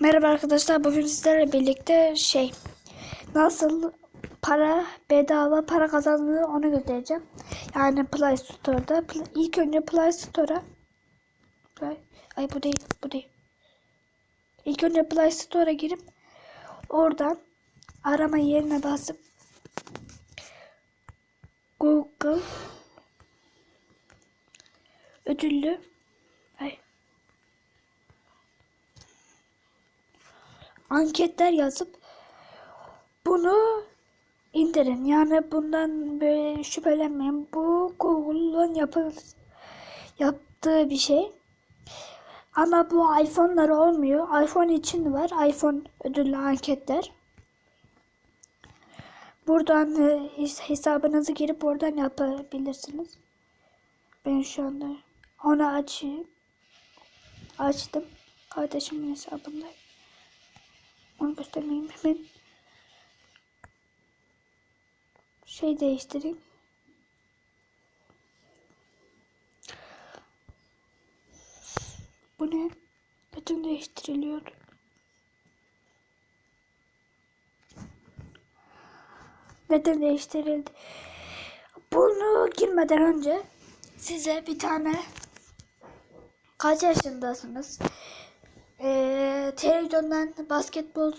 Merhaba arkadaşlar. Bugün sizlerle birlikte şey nasıl para bedava para kazanılır onu göstereceğim. Yani Play Store'da ilk önce Play Store'a Play, ay bu değil bu değil. İlk önce Play Store'a girip oradan arama yerine basıp Google ödüllü anketler yazıp bunu indirin. Yani bundan böyle şüphelenmeyin. Bu Google'un yapı, yaptığı bir şey. Ama bu iPhone'lar olmuyor. iPhone için var. iPhone ödüllü anketler. Buradan e, hesabınızı girip oradan yapabilirsiniz. Ben şu anda onu açayım. Açtım. Kardeşimin hesabındayım. Onu göstermeyeyim hemen. Şey değiştireyim. Bu ne? Neden değiştiriliyor? Neden değiştirildi? Bunu girmeden önce size bir tane kaç yaşındasınız? Ee, televizyondan basketbol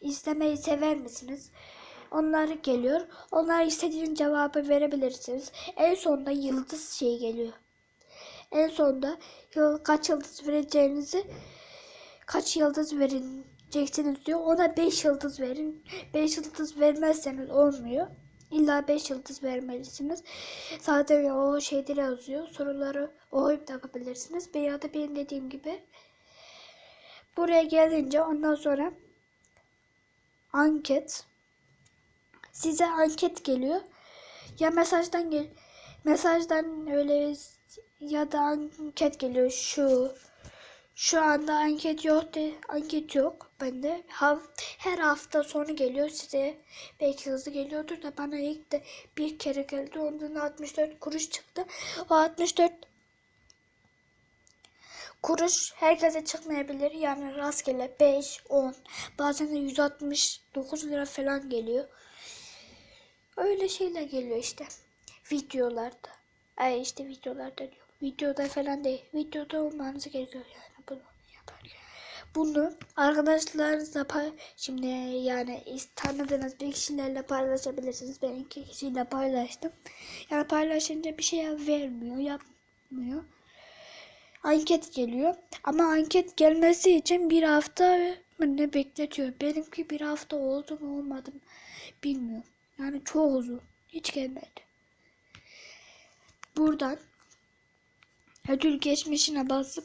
izlemeyi sever misiniz? Onlar geliyor. Onlar istediğiniz cevabı verebilirsiniz. En sonunda yıldız şey geliyor. En sonunda yıl, kaç yıldız vereceğinizi kaç yıldız vereceksiniz diyor. Ona 5 yıldız verin. 5 yıldız vermezseniz olmuyor. İlla 5 yıldız vermelisiniz. Zaten o şeyleri yazıyor. Soruları okuyup da yapabilirsiniz. Veya da benim dediğim gibi Buraya gelince ondan sonra anket size anket geliyor. Ya mesajdan gel mesajdan öyle ya da anket geliyor şu şu anda anket yok de anket yok bende. Her hafta sonu geliyor size belki hızlı geliyordur da bana ilk de bir kere geldi. Ondan 64 kuruş çıktı. O 64 kuruş herkese çıkmayabilir. Yani rastgele 5, 10, bazen de 169 lira falan geliyor. Öyle şeyler geliyor işte. Videolarda. Ay işte videolarda diyor. Videoda falan değil. Videoda olmanız gerekiyor yani bunu yaparken. Bunu arkadaşlarınızla pay şimdi yani tanıdığınız bir kişilerle paylaşabilirsiniz. Ben iki kişiyle paylaştım. Yani paylaşınca bir şey vermiyor, yapmıyor anket geliyor. Ama anket gelmesi için bir hafta ne bekletiyor. Benimki bir hafta oldu mu olmadı mı bilmiyorum. Yani çok uzun. Hiç gelmedi. Buradan ödül geçmişine basıp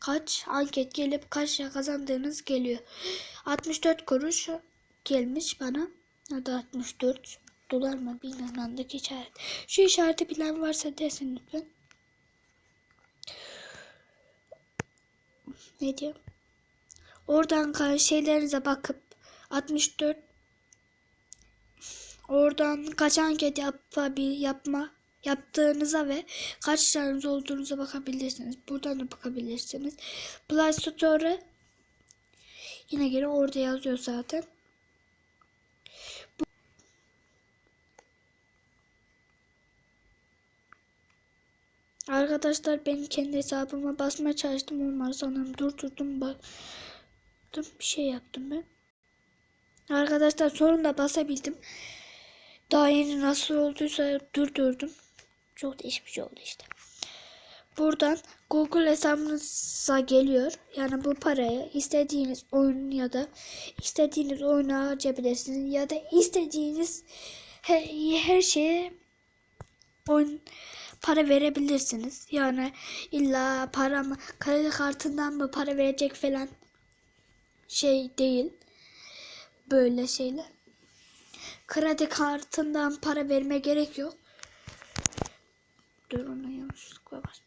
kaç anket gelip kaç lira kazandığınız geliyor. 64 kuruş gelmiş bana. Ya da 64 dolar mı bilmiyorum andaki işaret. Şu işareti bilen varsa desin lütfen. Ne diyor? Oradan şeylerinize bakıp 64 oradan kaç anket yapabil yapma yaptığınıza ve kaç liranız olduğunuza bakabilirsiniz. Buradan da bakabilirsiniz. Play Store'a yine geri orada yazıyor zaten. Arkadaşlar ben kendi hesabıma basmaya çalıştım olmadı sanırım durdurdum baktım bir şey yaptım ben. Arkadaşlar sonunda basabildim. Daha yeni nasıl olduysa durdurdum. Çok şey oldu işte. Buradan Google hesabınıza geliyor. Yani bu parayı istediğiniz oyun ya da istediğiniz oyuna harcayabilirsiniz. Ya da istediğiniz her, her şeye oyun para verebilirsiniz. Yani illa para mı kredi kartından mı para verecek falan şey değil. Böyle şeyler. Kredi kartından para verme gerek yok. Dur ona yanlışlıkla bas.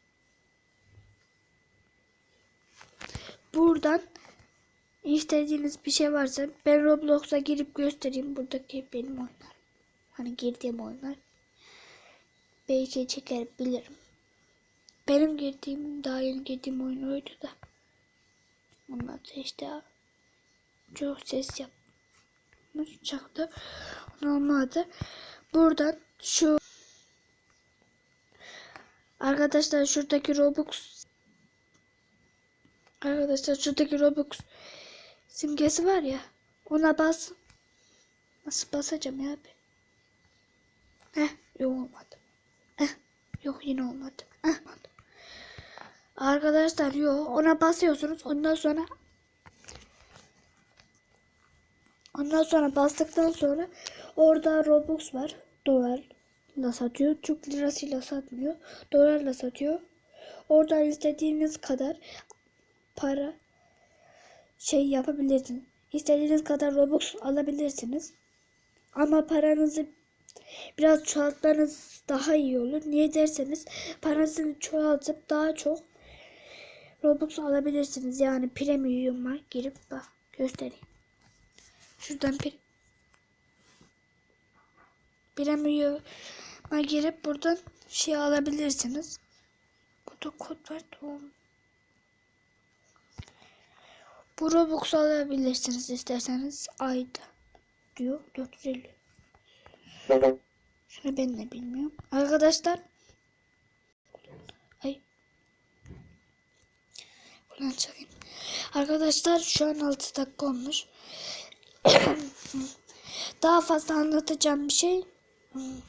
Buradan istediğiniz bir şey varsa ben Roblox'a girip göstereyim buradaki benim oyunlar. Hani girdiğim oyunlar belki çekebilirim. Benim girdiğim daha girdiğim oyun oydu da. Onlar da işte çok ses yapmış çaktı. Olmadı. Buradan şu Arkadaşlar şuradaki Robux Arkadaşlar şuradaki Robux simgesi var ya ona bas. Nasıl basacağım ya abi? Heh yok olmadı. Heh yok yine olmadı. Arkadaşlar yok ona basıyorsunuz ondan sonra Ondan sonra bastıktan sonra orada Robux var. Dolarla satıyor. Türk lirasıyla satmıyor. Dolarla satıyor. Oradan istediğiniz kadar para şey yapabilirsiniz. İstediğiniz kadar Robux alabilirsiniz. Ama paranızı biraz çoğaltmanız daha iyi olur. Niye derseniz parasını çoğaltıp daha çok Robux alabilirsiniz. Yani premium'a girip bak göstereyim. Şuradan bir premium'a girip buradan şey alabilirsiniz. Burada kod var. Tamam. Bu Robux alabilirsiniz isterseniz ayda diyor 450. Şunu ben de bilmiyorum. Arkadaşlar ay buradan çıkayım. Arkadaşlar şu an 6 dakika olmuş. Daha fazla anlatacağım bir şey hmm,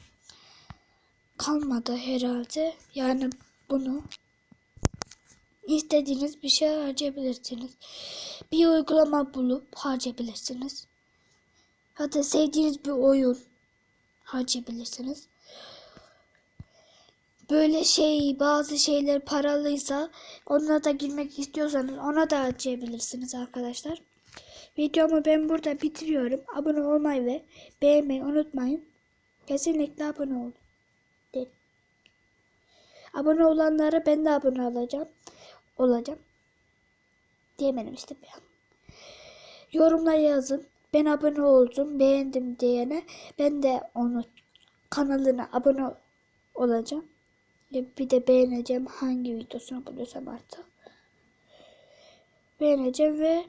kalmadı herhalde. Yani bunu istediğiniz bir şey harcayabilirsiniz. Bir uygulama bulup harcayabilirsiniz. Hatta sevdiğiniz bir oyun harcayabilirsiniz. Böyle şey bazı şeyler paralıysa ona da girmek istiyorsanız ona da harcayabilirsiniz arkadaşlar. Videomu ben burada bitiriyorum. Abone olmayı ve beğenmeyi unutmayın. Kesinlikle abone olun. Derim. Abone olanlara ben de abone olacağım. Olacağım. Diyemedim işte ben. Yorumlara yazın. Ben abone oldum, beğendim diyene ben de onu kanalına abone olacağım. Bir de beğeneceğim hangi videosunu buluyorsam artık. Beğeneceğim ve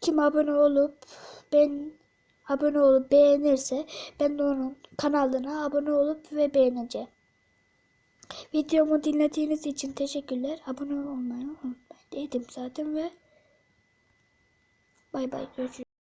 kim abone olup ben abone olup beğenirse ben de onun kanalına abone olup ve beğeneceğim. Videomu dinlediğiniz için teşekkürler. Abone olmayı unutmayın. Dedim zaten ve bay bay görüşürüz.